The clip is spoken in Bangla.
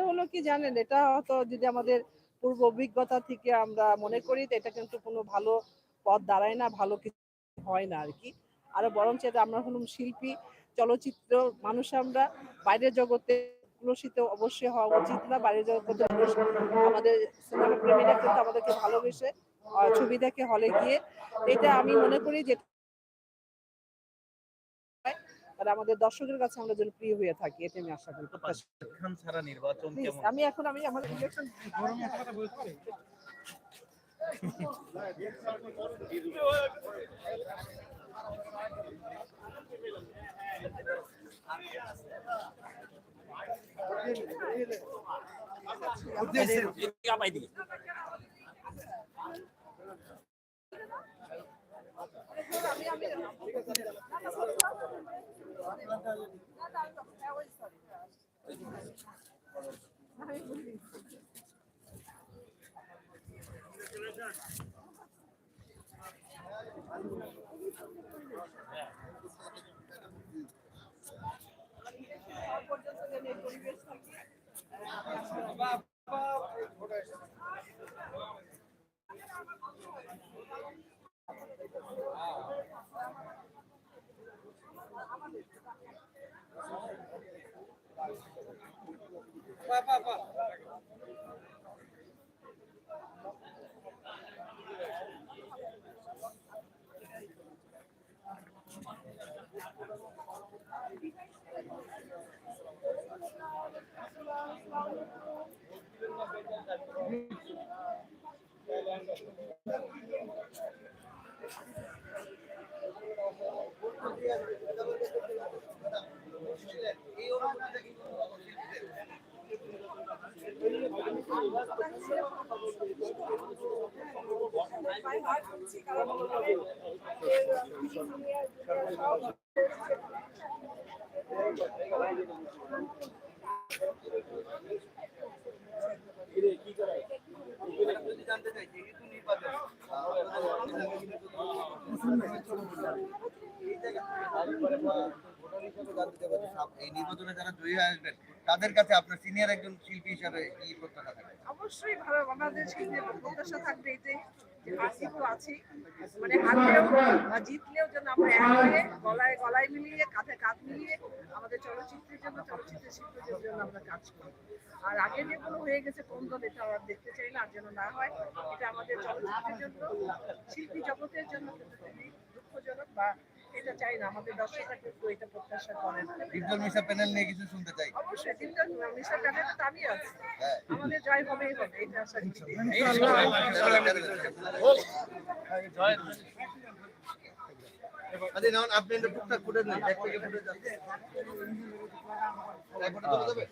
এটা হলো কি জানেন, এটা হয়তো যদি আমাদের পূর্ব অভিজ্ঞতা থেকে আমরা মনে করি এটা কিন্তু কোনো ভালো পথ দাঁড়ায় না, ভালো কিছু হয় না আর কি আরও বরঞ্চ এটা আমরা হলাম শিল্পী, চলচ্চিত্র মানুষ আমরা, বাইরের জগতে প্রসিত অবশ্যই হওয়া উচিত না, বাইরের জগতে আমাদের সিনেমা প্রেমীরা কিন্তু আমাদেরকে ভালোবেসে ছবি দেখে হলে গিয়ে, এটা আমি মনে করি যে আর আমাদের দর্শকের কাছে আমরা যেন প্রিয় হয়ে থাকি এটা আমি আশা করি। খান ছাড়া নির্বাচন কেমন? আমি এখন আমি আমার ইলেকশন পর্যন্ত পরিবেশ থাকে। 快快快。জানতে চাই যেহেতু নির্বাচন এই নির্বাচনে যারা জয়ী আসবেন, তাদের কাছে আপনার সিনিয়র একজন শিল্পী হিসাবে কি প্রত্যাশা থাকে অবশ্যই ভালো আমাদের শিল্পীর প্রত্যাশা থাকবে হাসি মানে আমাদের চলচ্চিত্রের জন্য চলচ্চিত্র শিল্পীদের জন্য আমরা কাজ করি। আর আগে যে কোনো হয়ে গেছে কোন দল আমরা দেখতে চাই না, আর যেন না হয়, এটা আমাদের চলচ্চিত্রের জন্য, শিল্পী জগতের জন্য দুঃখজনক বা এটা চাই না আমাদের দর্শকরা কিন্তু এটা প্রত্যাশা করে না। ডিপজল মিশা প্যানেল নিয়ে কিছু শুনতে চাই। অবশ্যই কিন্তু মিশা প্যানেলে তো আমি আছি। হ্যাঁ। আমাদের জয় হবেই হবে এটা আশা করি। আরে না আপনি এটা টুকটাক ফুটে নেন এক থেকে ফুটে যাচ্ছে এক ফুটে যাবে?